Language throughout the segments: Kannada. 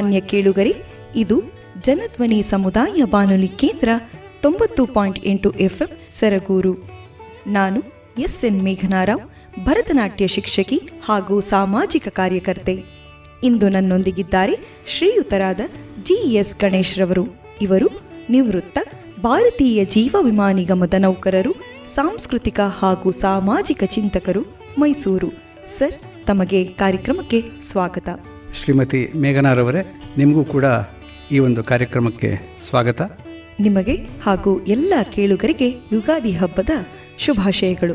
ಮಾನ್ಯ ಕೇಳುಗರೆ, ಇದು ಜನಧ್ವನಿ ಸಮುದಾಯ ಬಾನುಲಿ ಕೇಂದ್ರ ತೊಂಬತ್ತು ಪಾಯಿಂಟ್ ಎಂಟು ಎಫ್ಎಂ ಸರಗೂರು. ನಾನು ಎಸ್ ಎನ್ ಮೇಘನಾರಾವ್, ಭರತನಾಟ್ಯ ಶಿಕ್ಷಕಿ ಹಾಗೂ ಸಾಮಾಜಿಕ ಕಾರ್ಯಕರ್ತೆ. ಇಂದು ನನ್ನೊಂದಿಗಿದ್ದಾರೆ ಶ್ರೀಯುತರಾದ ಜಿ ಎಸ್ ಗಣೇಶ್ರವರು. ಇವರು ನಿವೃತ್ತ ಭಾರತೀಯ ಜೀವ ವಿಮಾ ನಿಗಮದ ನೌಕರರು, ಸಾಂಸ್ಕೃತಿಕ ಹಾಗೂ ಸಾಮಾಜಿಕ ಚಿಂತಕರು ಮೈಸೂರು. ಸರ್, ತಮಗೆ ಕಾರ್ಯಕ್ರಮಕ್ಕೆ ಸ್ವಾಗತ. ಶ್ರೀಮತಿ ಮೇಘನಾರವರೇ, ನಿಮಗೂ ಕೂಡ ಈ ಒಂದು ಕಾರ್ಯಕ್ರಮಕ್ಕೆ ಸ್ವಾಗತ. ನಿಮಗೆ ಹಾಗೂ ಎಲ್ಲ ಕೇಳುಗರಿಗೆ ಯುಗಾದಿ ಹಬ್ಬದ ಶುಭಾಶಯಗಳು.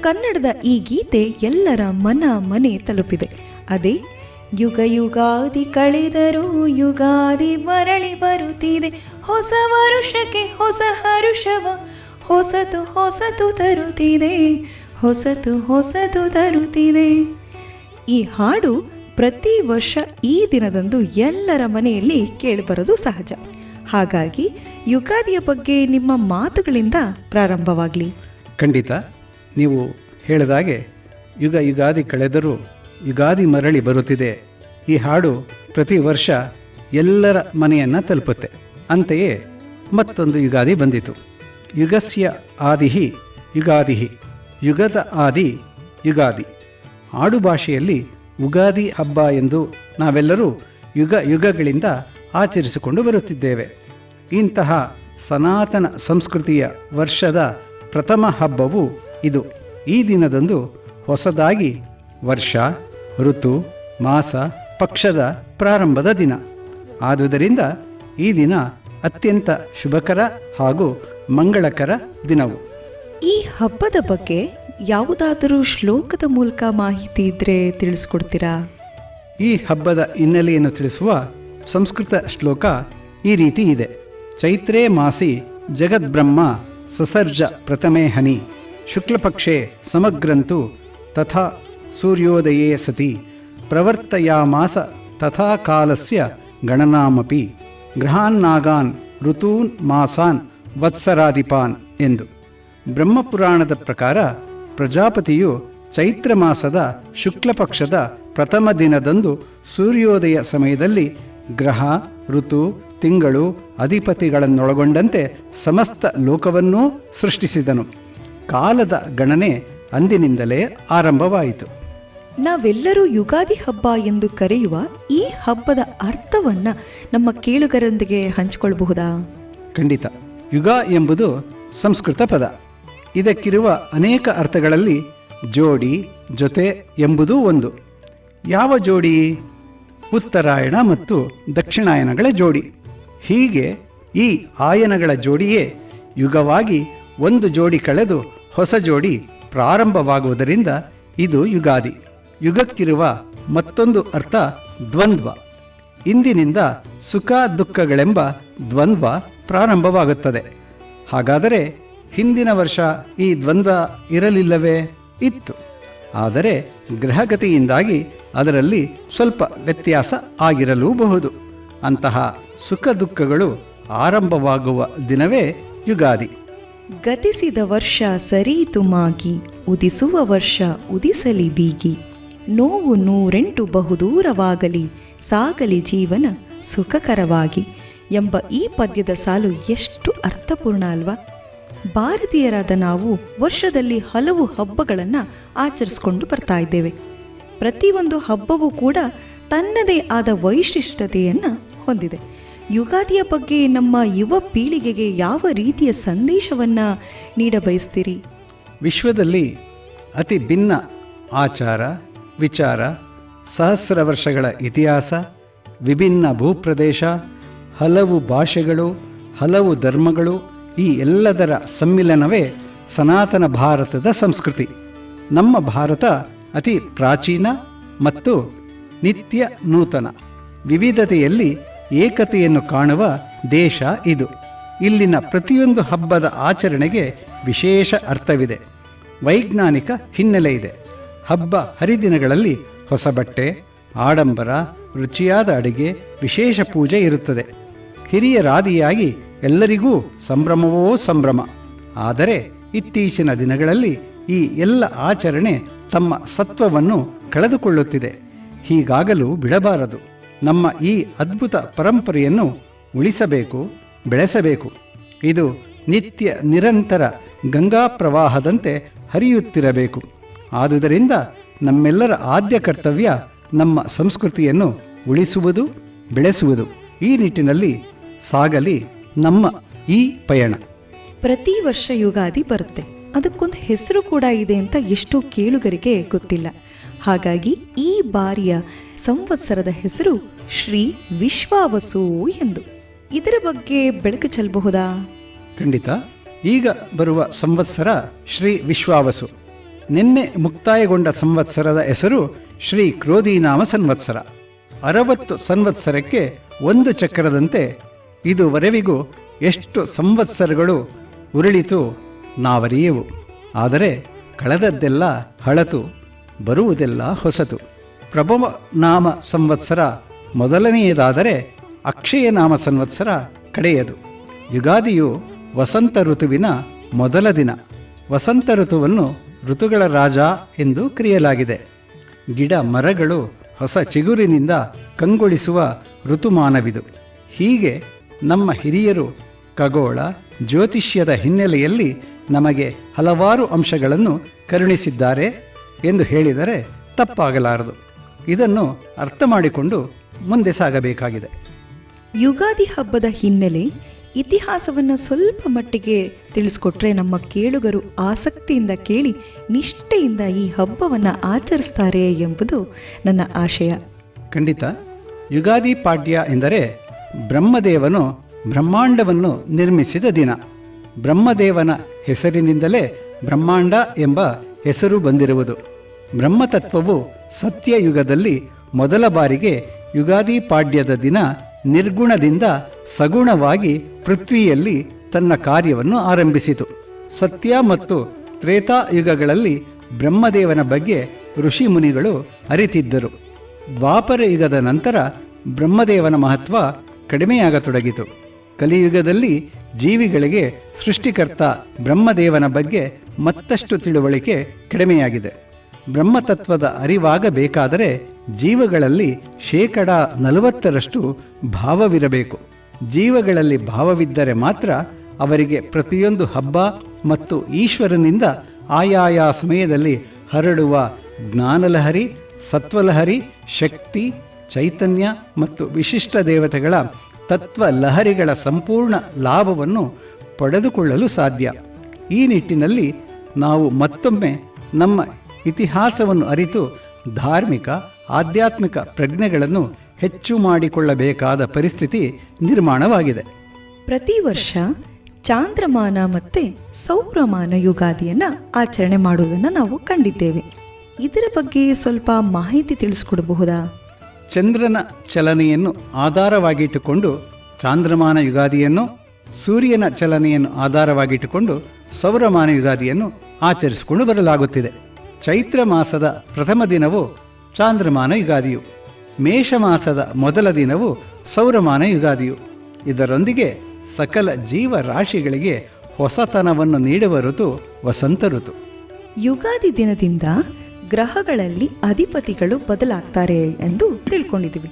ಕನ್ನಡದ ಈ ಗೀತೆ ಎಲ್ಲರ ಮನ ಮನೆ ತಲುಪಿದೆ. ಅದೇ ಯುಗ ಯುಗಾದಿ ಕಳೆದರೂ ಯುಗಾದಿ ಮರಳಿ ಬರುತ್ತಿದೆ. ಹೊಸ ವರುಷಕ್ಕೆ ಹೊಸ ಹರುಷವ ಹೊಸತು ಹೊಸತು ತರುತ್ತಿದೆ. ಹೊಸತು ಹೊಸತು ತರುತ್ತಿದೆ. ಈ ಹಾಡು ಪ್ರತಿ ವರ್ಷ ಈ ದಿನದಂದು ಎಲ್ಲರ ಮನೆಯಲ್ಲಿ ಕೇಳಿಬರೋದು ಸಹಜ. ಹಾಗಾಗಿ ಯುಗಾದಿಯ ಬಗ್ಗೆ ನಿಮ್ಮ ಮಾತುಗಳಿಂದ ಪ್ರಾರಂಭವಾಗಲಿ. ಖಂಡಿತ. ನೀವು ಹೇಳಿದಾಗೆ ಯುಗ ಯುಗಾದಿ ಕಳೆದರೂ ಯುಗಾದಿ ಮರಳಿ ಬರುತ್ತಿದೆ. ಈ ಹಾಡು ಪ್ರತಿ ವರ್ಷ ಎಲ್ಲರ ಮನೆಯನ್ನು ತಲುಪುತ್ತೆ. ಅಂತೆಯೇ ಮತ್ತೊಂದು ಯುಗಾದಿ ಬಂದಿತು. ಯುಗಸ್ಯ ಆದಿಹಿ ಯುಗಾದಿಹಿ. ಯುಗದ ಆದಿ, ಯುಗಾದಿ. ಆಡು ಭಾಷೆಯಲ್ಲಿ ಉಗಾದಿ ಹಬ್ಬ ಎಂದು ನಾವೆಲ್ಲರೂ ಯುಗ ಯುಗಗಳಿಂದ ಆಚರಿಸಿಕೊಂಡು ಬರುತ್ತಿದ್ದೇವೆ. ಇಂತಹ ಸನಾತನ ಸಂಸ್ಕೃತಿಯ ವರ್ಷದ ಪ್ರಥಮ ಹಬ್ಬವು ಇದು. ಈ ದಿನದಂದು ಹೊಸದಾಗಿ ವರ್ಷ, ಋತು, ಮಾಸ, ಪಕ್ಷದ ಪ್ರಾರಂಭದ ದಿನ. ಆದುದರಿಂದ ಈ ದಿನ ಅತ್ಯಂತ ಶುಭಕರ ಹಾಗೂ ಮಂಗಳಕರ ದಿನವು. ಈ ಹಬ್ಬದ ಬಗ್ಗೆ ಯಾವುದಾದರೂ ಶ್ಲೋಕದ ಮೂಲಕ ಮಾಹಿತಿ ಇದ್ರೆ ತಿಳಿಸ್ಕೊಡ್ತೀರಾ? ಈ ಹಬ್ಬದ ಹಿನ್ನೆಲೆಯನ್ನು ತಿಳಿಸುವ ಸಂಸ್ಕೃತ ಶ್ಲೋಕ ಈ ರೀತಿ ಇದೆ. ಚೈತ್ರೇ ಮಾಸಿ ಜಗದ್ಬ್ರಹ್ಮ ಸಸರ್ಜ ಪ್ರಥಮೇ ಹನಿ. ಶುಕ್ಲಪಕ್ಷೆ ಸಮಗ್ರಂತು ತಥಾ ಸೂರ್ಯೋದಯೇ ಸತಿ. ಪ್ರವರ್ತಯಾಮಾಸ ತಥಾ ಕಾಲಸ್ಯ ಗಣನಾಮಪಿ. ಗ್ರಹಾನ್ನಾಗಾನ್ ಋತೂನ್ ಮಾಸಾನ್ ವತ್ಸರಾದಿಪಾನ್ ಎಂದು. ಬ್ರಹ್ಮಪುರಾಣದ ಪ್ರಕಾರ ಪ್ರಜಾಪತಿಯು ಚೈತ್ರ ಮಾಸದ ಶುಕ್ಲಪಕ್ಷದ ಪ್ರಥಮ ದಿನದಂದು ಸೂರ್ಯೋದಯ ಸಮಯದಲ್ಲಿ ಗ್ರಹ ಋತು ತಿಂಗಳು ಅಧಿಪತಿಗಳನ್ನೊಳಗೊಂಡಂತೆ ಸಮಸ್ತ ಲೋಕವನ್ನೂ ಸೃಷ್ಟಿಸಿದನು. ಕಾಲದ ಗಣನೆ ಅಂದಿನಿಂದಲೇ ಆರಂಭವಾಯಿತು. ನಾವೆಲ್ಲರೂ ಯುಗಾದಿ ಹಬ್ಬ ಎಂದು ಕರೆಯುವ ಈ ಹಬ್ಬದ ಅರ್ಥವನ್ನ ನಮ್ಮ ಕೇಳುಗರೊಂದಿಗೆ ಹಂಚಿಕೊಳ್ಳಬಹುದಾ ಖಂಡಿತ. ಯುಗ ಎಂಬುದು ಸಂಸ್ಕೃತ ಪದ. ಇದಕ್ಕಿರುವ ಅನೇಕ ಅರ್ಥಗಳಲ್ಲಿ ಜೋಡಿ, ಜೊತೆ ಎಂಬುದೂ ಒಂದು. ಯಾವ ಜೋಡಿ? ಉತ್ತರಾಯಣ ಮತ್ತು ದಕ್ಷಿಣಾಯನಗಳ ಜೋಡಿ. ಹೀಗೆ ಈ ಆಯನಗಳ ಜೋಡಿಯೇ ಯುಗವಾಗಿ ಒಂದು ಜೋಡಿ ಕಳೆದು ಹೊಸ ಜೋಡಿ ಪ್ರಾರಂಭವಾಗುವುದರಿಂದ ಇದು ಯುಗಾದಿ. ಯುಗಕ್ಕಿರುವ ಮತ್ತೊಂದು ಅರ್ಥ ದ್ವಂದ್ವ. ಇಂದಿನಿಂದ ಸುಖ ದುಃಖಗಳೆಂಬ ದ್ವಂದ್ವ ಪ್ರಾರಂಭವಾಗುತ್ತದೆ. ಹಾಗಾದರೆ ಹಿಂದಿನ ವರ್ಷ ಈ ದ್ವಂದ್ವ ಇರಲಿಲ್ಲವೇ? ಇತ್ತು. ಆದರೆ ಗ್ರಹಗತಿಯಿಂದಾಗಿ ಅದರಲ್ಲಿ ಸ್ವಲ್ಪ ವ್ಯತ್ಯಾಸ ಆಗಿರಲೂಬಹುದು. ಅಂತಹ ಸುಖ ದುಃಖಗಳು ಆರಂಭವಾಗುವ ದಿನವೇ ಯುಗಾದಿ. ಗತಿಸಿದ ವರ್ಷ ಸರಿ ತುಮಾಗಿ ಉದಿಸುವ ವರ್ಷ ಉದಿಸಲಿ ಬೀಗಿ. ನೋವು ನೂರೆಂಟು ಬಹುದೂರವಾಗಲಿ ಸಾಗಲಿ ಜೀವನ ಸುಖಕರವಾಗಿ ಎಂಬ ಈ ಪದ್ಯದ ಸಾಲು ಎಷ್ಟು ಅರ್ಥಪೂರ್ಣ ಅಲ್ವಾ? ಭಾರತೀಯರಾದ ನಾವು ವರ್ಷದಲ್ಲಿ ಹಲವು ಹಬ್ಬಗಳನ್ನು ಆಚರಿಸ್ಕೊಂಡು ಬರ್ತಾ ಇದ್ದೇವೆ. ಪ್ರತಿಯೊಂದು ಹಬ್ಬವೂ ಕೂಡ ತನ್ನದೇ ಆದ ವೈಶಿಷ್ಟ್ಯತೆಯನ್ನು ಹೊಂದಿದೆ. ಯುಗಾದಿಯ ಬಗ್ಗೆ ನಮ್ಮ ಯುವ ಪೀಳಿಗೆಗೆ ಯಾವ ರೀತಿಯ ಸಂದೇಶವನ್ನು ನೀಡ ಬಯಸ್ತೀರಿ? ವಿಶ್ವದಲ್ಲಿ ಅತಿ ಭಿನ್ನ ಆಚಾರ, ವಿಚಾರ, ಸಹಸ್ರ ವರ್ಷಗಳ ಇತಿಹಾಸ, ವಿಭಿನ್ನ ಭೂಪ್ರದೇಶ, ಹಲವು ಭಾಷೆಗಳು, ಹಲವು ಧರ್ಮಗಳು ಈ ಎಲ್ಲದರ ಸಮ್ಮಿಲನವೇ ಸನಾತನ ಭಾರತದ ಸಂಸ್ಕೃತಿ. ನಮ್ಮ ಭಾರತ ಅತಿ ಪ್ರಾಚೀನ ಮತ್ತು ನಿತ್ಯ ನೂತನ. ವಿವಿಧತೆಯಲ್ಲಿ ಏಕತೆಯನ್ನು ಕಾಣುವ ದೇಶ ಇದು. ಇಲ್ಲಿನ ಪ್ರತಿಯೊಂದು ಹಬ್ಬದ ಆಚರಣೆಗೆ ವಿಶೇಷ ಅರ್ಥವಿದೆ. ವೈಜ್ಞಾನಿಕ ಹಿನ್ನೆಲೆ ಇದೆ. ಹಬ್ಬ ಹರಿದಿನಗಳಲ್ಲಿ ಹೊಸ ಬಟ್ಟೆ, ಆಡಂಬರ, ರುಚಿಯಾದ ಅಡುಗೆ, ವಿಶೇಷ ಪೂಜೆ ಇರುತ್ತದೆ. ಹಿರಿಯರಾದಿಯಾಗಿ ಎಲ್ಲರಿಗೂ ಸಂಭ್ರಮವೋ ಸಂಭ್ರಮ. ಆದರೆ ಇತ್ತೀಚಿನ ದಿನಗಳಲ್ಲಿ ಈ ಎಲ್ಲ ಆಚರಣೆ ತಮ್ಮ ಸತ್ವವನ್ನು ಕಳೆದುಕೊಳ್ಳುತ್ತಿದೆ. ಹೀಗಾಗಲು ಬಿಡಬಾರದು. ನಮ್ಮ ಈ ಅದ್ಭುತ ಪರಂಪರೆಯನ್ನು ಉಳಿಸಬೇಕು, ಬೆಳೆಸಬೇಕು. ಇದು ನಿತ್ಯ ನಿರಂತರ ಗಂಗಾ ಪ್ರವಾಹದಂತೆ ಹರಿಯುತ್ತಿರಬೇಕು. ಆದುದರಿಂದ ನಮ್ಮೆಲ್ಲರ ಆದ್ಯ ಕರ್ತವ್ಯ ನಮ್ಮ ಸಂಸ್ಕೃತಿಯನ್ನು ಉಳಿಸುವುದು, ಬೆಳೆಸುವುದು. ಈ ನಿಟ್ಟಿನಲ್ಲಿ ಸಾಗಲಿ. ನಮ್ಮ ಈ ಪಯಣ. ಪ್ರತಿ ವರ್ಷ ಯುಗಾದಿ ಬರುತ್ತೆ. ಅದಕ್ಕೊಂದು ಹೆಸರು ಕೂಡ ಇದೆ ಅಂತ ಎಷ್ಟೋ ಕೇಳುಗರಿಗೆ ಗೊತ್ತಿಲ್ಲ. ಹಾಗಾಗಿ ಈ ಬಾರಿಯ ಸಂವತ್ಸರದ ಹೆಸರು ಶ್ರೀ ವಿಶ್ವಾವಸು ಎಂದು. ಇದರ ಬಗ್ಗೆ ಬೆಳಕು ಚೆಲ್ಲಬಹುದಾ? ಖಂಡಿತ. ಈಗ ಬರುವ ಸಂವತ್ಸರ ಶ್ರೀ ವಿಶ್ವಾವಸು. ನಿನ್ನೆ ಮುಕ್ತಾಯಗೊಂಡ ಸಂವತ್ಸರದ ಹೆಸರು ಶ್ರೀ ಕ್ರೋಧಿನಾಮ ಸಂವತ್ಸರ. ಅರವತ್ತು ಸಂವತ್ಸರಕ್ಕೆ ಒಂದು ಚಕ್ರದಂತೆ ಇದುವರೆವಿಗೂ ಎಷ್ಟು ಸಂವತ್ಸರಗಳು ಉರುಳಿತು ನಾವರಿಯೆವು. ಆದರೆ ಕಳೆದದ್ದೆಲ್ಲ ಹಳತು, ಬರುವುದೆಲ್ಲ ಹೊಸತು. ಪ್ರಭವ ನಾಮ ಸಂವತ್ಸರ ಮೊದಲನೆಯದಾದರೆ ಅಕ್ಷಯ ನಾಮ ಸಂವತ್ಸರ ಕಡೆಯದು. ಯುಗಾದಿಯು ವಸಂತ ಋತುವಿನ ಮೊದಲ ದಿನ. ವಸಂತ ಋತುವನ್ನು ಋತುಗಳ ರಾಜ ಎಂದು ಕರೆಯಲಾಗಿದೆ. ಗಿಡ ಮರಗಳು ಹೊಸ ಚಿಗುರಿನಿಂದ ಕಂಗೊಳಿಸುವ ಋತುಮಾನವಿದು. ಹೀಗೆ ನಮ್ಮ ಹಿರಿಯರು ಖಗೋಳ ಜ್ಯೋತಿಷ್ಯದ ಹಿನ್ನೆಲೆಯಲ್ಲಿ ನಮಗೆ ಹಲವಾರು ಅಂಶಗಳನ್ನು ಕರುಣಿಸಿದ್ದಾರೆ ಎಂದು ಹೇಳಿದರೆ ತಪ್ಪಾಗಲಾರದು. ಇದನ್ನು ಅರ್ಥ ಮಾಡಿಕೊಂಡು ಮುಂದೆ ಸಾಗಬೇಕಾಗಿದೆ. ಯುಗಾದಿ ಹಬ್ಬದ ಹಿನ್ನೆಲೆ ಇತಿಹಾಸವನ್ನು ಸ್ವಲ್ಪ ಮಟ್ಟಿಗೆ ತಿಳಿಸ್ಕೊಟ್ರೆ ನಮ್ಮ ಕೇಳುಗರು ಆಸಕ್ತಿಯಿಂದ ಕೇಳಿ ನಿಷ್ಠೆಯಿಂದ ಈ ಹಬ್ಬವನ್ನು ಆಚರಿಸ್ತಾರೆ ಎಂಬುದು ನನ್ನ ಆಶಯ. ಖಂಡಿತ. ಯುಗಾದಿ ಪಾಡ್ಯ ಎಂದರೆ ಬ್ರಹ್ಮದೇವನು ಬ್ರಹ್ಮಾಂಡವನ್ನು ನಿರ್ಮಿಸಿದ ದಿನ. ಬ್ರಹ್ಮದೇವನ ಹೆಸರಿನಿಂದಲೇ ಬ್ರಹ್ಮಾಂಡ ಎಂಬ ಹೆಸರು ಬಂದಿರುವುದು. ಬ್ರಹ್ಮತತ್ವವು ಸತ್ಯಯುಗದಲ್ಲಿ ಮೊದಲ ಬಾರಿಗೆ ಯುಗಾದಿ ಪಾಡ್ಯದ ದಿನ ನಿರ್ಗುಣದಿಂದ ಸಗುಣವಾಗಿ ಪೃಥ್ವಿಯಲ್ಲಿ ತನ್ನ ಕಾರ್ಯವನ್ನು ಆರಂಭಿಸಿತು. ಸತ್ಯ ಮತ್ತು ತ್ರೇತಾಯುಗಗಳಲ್ಲಿ ಬ್ರಹ್ಮದೇವನ ಬಗ್ಗೆ ಋಷಿ ಮುನಿಗಳು ಅರಿತಿದ್ದರು. ದ್ವಾಪರ ಯುಗದ ನಂತರ ಬ್ರಹ್ಮದೇವನ ಮಹತ್ವ ಕಡಿಮೆಯಾಗತೊಡಗಿತು. ಕಲಿಯುಗದಲ್ಲಿ ಜೀವಿಗಳಿಗೆ ಸೃಷ್ಟಿಕರ್ತ ಬ್ರಹ್ಮದೇವನ ಬಗ್ಗೆ ಮತ್ತಷ್ಟು ತಿಳುವಳಿಕೆ ಕಡಿಮೆಯಾಗಿದೆ. ಬ್ರಹ್ಮತತ್ವದ ಅರಿವಾಗಬೇಕಾದರೆ ಜೀವಗಳಲ್ಲಿ ಶೇಕಡ ನಲವತ್ತರಷ್ಟು ಭಾವವಿರಬೇಕು. ಜೀವಗಳಲ್ಲಿ ಭಾವವಿದ್ದರೆ ಮಾತ್ರ ಅವರಿಗೆ ಪ್ರತಿಯೊಂದು ಹಬ್ಬ ಮತ್ತು ಈಶ್ವರನಿಂದ ಆಯಾಯ ಸಮಯದಲ್ಲಿ ಹರಡುವ ಜ್ಞಾನಲಹರಿ, ಸತ್ವಲಹರಿ, ಶಕ್ತಿ ಚೈತನ್ಯ ಮತ್ತು ವಿಶಿಷ್ಟ ದೇವತೆಗಳ ತತ್ವ ಲಹರಿಗಳ ಸಂಪೂರ್ಣ ಲಾಭವನ್ನು ಪಡೆದುಕೊಳ್ಳಲು ಸಾಧ್ಯ. ಈ ನಿಟ್ಟಿನಲ್ಲಿ ನಾವು ಮತ್ತೊಮ್ಮೆ ನಮ್ಮ ಇತಿಹಾಸವನ್ನು ಅರಿತು ಧಾರ್ಮಿಕ, ಆಧ್ಯಾತ್ಮಿಕ ಪ್ರಜ್ಞೆಗಳನ್ನು ಹೆಚ್ಚು ಮಾಡಿಕೊಳ್ಳಬೇಕಾದ ಪರಿಸ್ಥಿತಿ ನಿರ್ಮಾಣವಾಗಿದೆ. ಪ್ರತಿ ವರ್ಷ ಚಾಂದ್ರಮಾನ ಮತ್ತು ಸೌರಮಾನ ಯುಗಾದಿಯನ್ನು ಆಚರಣೆ ಮಾಡುವುದನ್ನು ನಾವು ಕಂಡಿದ್ದೇವೆ. ಇದರ ಬಗ್ಗೆ ಸ್ವಲ್ಪ ಮಾಹಿತಿ ತಿಳಿಸ್ಕೊಡಬಹುದಾ? ಚಂದ್ರನ ಚಲನೆಯನ್ನು ಆಧಾರವಾಗಿಟ್ಟುಕೊಂಡು ಚಾಂದ್ರಮಾನ ಯುಗಾದಿಯನ್ನು, ಸೂರ್ಯನ ಚಲನೆಯನ್ನು ಆಧಾರವಾಗಿಟ್ಟುಕೊಂಡು ಸೌರಮಾನ ಯುಗಾದಿಯನ್ನು ಆಚರಿಸಿಕೊಂಡು ಬರಲಾಗುತ್ತಿದೆ. ಚೈತ್ರ ಮಾಸದ ಪ್ರಥಮ ದಿನವು ಚಾಂದ್ರಮಾನ ಯುಗಾದಿಯು. ಮೇಷ ಮಾಸದ ಮೊದಲ ದಿನವು ಸೌರಮಾನ ಯುಗಾದಿಯು. ಇದರೊಂದಿಗೆ ಸಕಲ ಜೀವರಾಶಿಗಳಿಗೆ ಹೊಸತನವನ್ನು ನೀಡುವ ಋತು ವಸಂತ ಋತು. ಯುಗಾದಿ ದಿನದಿಂದ ಗ್ರಹಗಳಲ್ಲಿ ಅಧಿಪತಿಗಳು ಬದಲಾಗ್ತಾರೆ ಎಂದು ತಿಳ್ಕೊಂಡಿದ್ದೀವಿ.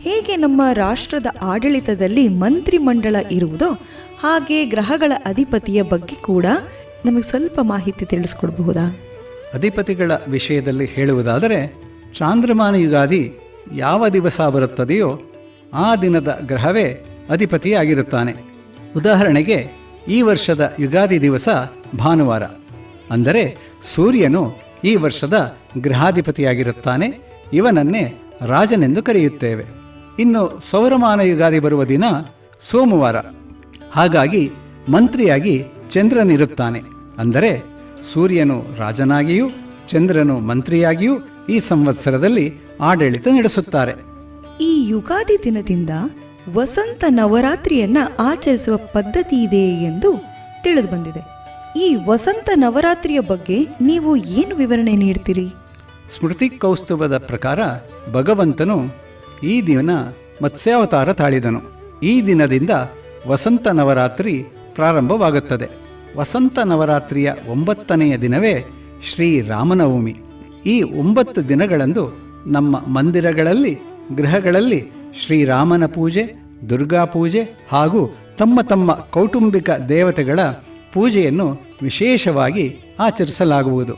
ಹೇಗೆ ನಮ್ಮ ರಾಷ್ಟ್ರದ ಆಡಳಿತದಲ್ಲಿ ಮಂತ್ರಿಮಂಡಲ ಇರುವುದೋ ಹಾಗೆ ಗ್ರಹಗಳ ಅಧಿಪತಿಯ ಬಗ್ಗೆ ಕೂಡ ನಮಗೆ ಸ್ವಲ್ಪ ಮಾಹಿತಿ ತಿಳಿಸ್ಕೊಡ್ಬಹುದಾ? ಅಧಿಪತಿಗಳ ವಿಷಯದಲ್ಲಿ ಹೇಳುವುದಾದರೆ, ಚಾಂದ್ರಮಾನ ಯುಗಾದಿ ಯಾವ ದಿವಸ ಬರುತ್ತದೆಯೋ ಆ ದಿನದ ಗ್ರಹವೇ ಅಧಿಪತಿಯಾಗಿರುತ್ತಾನೆ. ಉದಾಹರಣೆಗೆ, ಈ ವರ್ಷದ ಯುಗಾದಿ ದಿವಸ ಭಾನುವಾರ. ಅಂದರೆ ಸೂರ್ಯನು ಈ ವರ್ಷದ ಗೃಹಾಧಿಪತಿಯಾಗಿರುತ್ತಾನೆ. ಇವನನ್ನೇ ರಾಜನೆಂದು ಕರೆಯುತ್ತೇವೆ. ಇನ್ನು ಸೌರಮಾನ ಯುಗಾದಿ ಬರುವ ದಿನ ಸೋಮವಾರ. ಹಾಗಾಗಿ ಮಂತ್ರಿಯಾಗಿ ಚಂದ್ರನಿರುತ್ತಾನೆ ಅಂದರೆ ಸೂರ್ಯನು ರಾಜನಾಗಿಯೂ ಚಂದ್ರನು ಮಂತ್ರಿಯಾಗಿಯೂ ಈ ಸಂವತ್ಸರದಲ್ಲಿ ಆಡಳಿತ ನಡೆಸುತ್ತಾರೆ. ಈ ಯುಗಾದಿ ದಿನದಿಂದ ವಸಂತ ನವರಾತ್ರಿಯನ್ನ ಆಚರಿಸುವ ಪದ್ಧತಿ ಇದೆ ಎಂದು ತಿಳಿದು ಬಂದಿದೆ. ಈ ವಸಂತ ನವರಾತ್ರಿಯ ಬಗ್ಗೆ ನೀವು ಏನು ವಿವರಣೆ ನೀಡ್ತೀರಿ? ಸ್ಮೃತಿ ಕೌಸ್ತುಭದ ಪ್ರಕಾರ ಭಗವಂತನು ಈ ದಿನ ಮತ್ಸ್ಯಾವತಾರ ತಾಳಿದನು. ಈ ದಿನದಿಂದ ವಸಂತ ನವರಾತ್ರಿ ಪ್ರಾರಂಭವಾಗುತ್ತದೆ. ವಸಂತ ನವರಾತ್ರಿಯ ಒಂಬತ್ತನೆಯ ದಿನವೇ ಶ್ರೀರಾಮನವಮಿ ಈ ಒಂಬತ್ತು ದಿನಗಳಂದು ನಮ್ಮ ಮಂದಿರಗಳಲ್ಲಿ, ಗೃಹಗಳಲ್ಲಿ ಶ್ರೀರಾಮನ ಪೂಜೆ, ದುರ್ಗಾ ಪೂಜೆ ಹಾಗೂ ತಮ್ಮ ತಮ್ಮ ಕೌಟುಂಬಿಕ ದೇವತೆಗಳ ಪೂಜೆಯನ್ನು ವಿಶೇಷವಾಗಿ ಆಚರಿಸಲಾಗುವುದು.